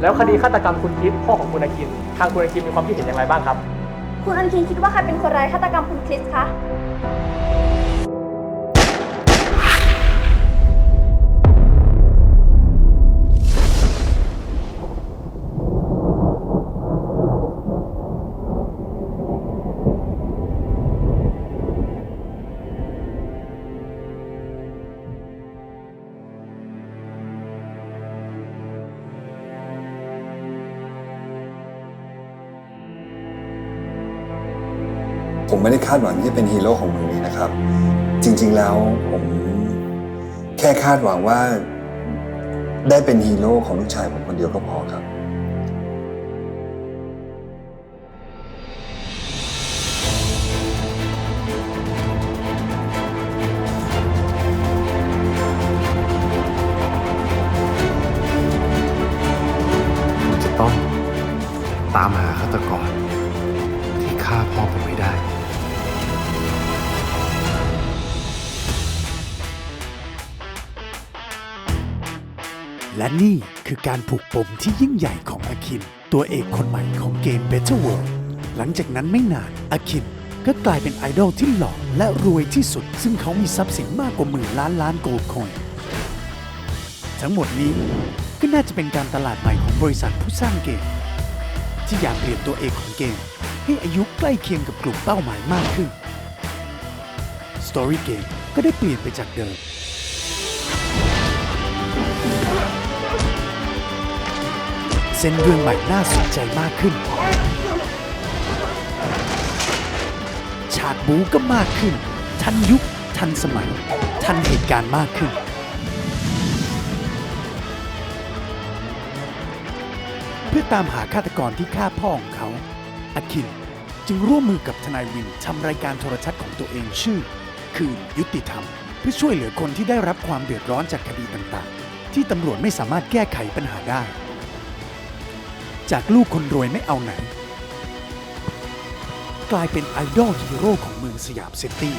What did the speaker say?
แล้วคดีฆาตกรรมคุณกิฟพ่อของคุณอาคิน ทางคุณอาคินมีความคิดเห็นอย่างไรบ้างครับ คุณอันคินคิดว่าใครเป็นคนร้ายฆาตกรรมคุณคริสคะ ผมไม่ได้คาดหวังที่จะเป็นฮีโร่ของเมืองนี้นะครับ จริง ๆแล้วผมแค่คาดหวังว่า ได้เป็นฮีโร่ของลูกชายผมคนเดียวก็พอครับ ผมจะต้องตามหาฆาตกรที่ฆ่าพ่อผมไม่ได้ และนี่คือการผูกปมที่ยิ่งใหญ่ของอาคิน ตัวเอกคนใหม่ของเกม Better World หลังจากนั้นไม่นานอาคินก็กลายเป็นไอดอลที่หล่อและรวยที่สุด ซึ่งเขามีทรัพย์สินมากกว่าหมื่นล้านล้านโกลด์คอยน์ทั้งหมดนี้ก็น่าจะเป็นการตลาดใหม่ของบริษัทผู้สร้างเกม ที่อยากเปลี่ยนตัวเอกของเกม ให้อายุใกล้เคียงกับกลุ่มเป้าหมายมากขึ้น Story Game ก็ได้เปลี่ยนไปจากเดิม เส้นเรื่องใหม่น่าสนใจมากขึ้น ฉากบู๊ก็มากขึ้น ทันยุค ทันสมัย ทันเหตุการณ์มากขึ้น เพื่อตามหาฆาตกรที่ฆ่าพ่อของเขาอาคินจึงร่วมมือกับทนายวินทำรายการโทรทัศน์ของตัวเองชื่อ คืนยุติธรรม เพื่อช่วยเหลือคนที่ได้รับความเดือดร้อนจากคดีต่างๆ ที่ตำรวจไม่สามารถแก้ไขปัญหาได้ จากลูกคนรวยไม่เอาไหน กลายเป็นไอดอลฮีโร่ของเมืองสยามเซิตี้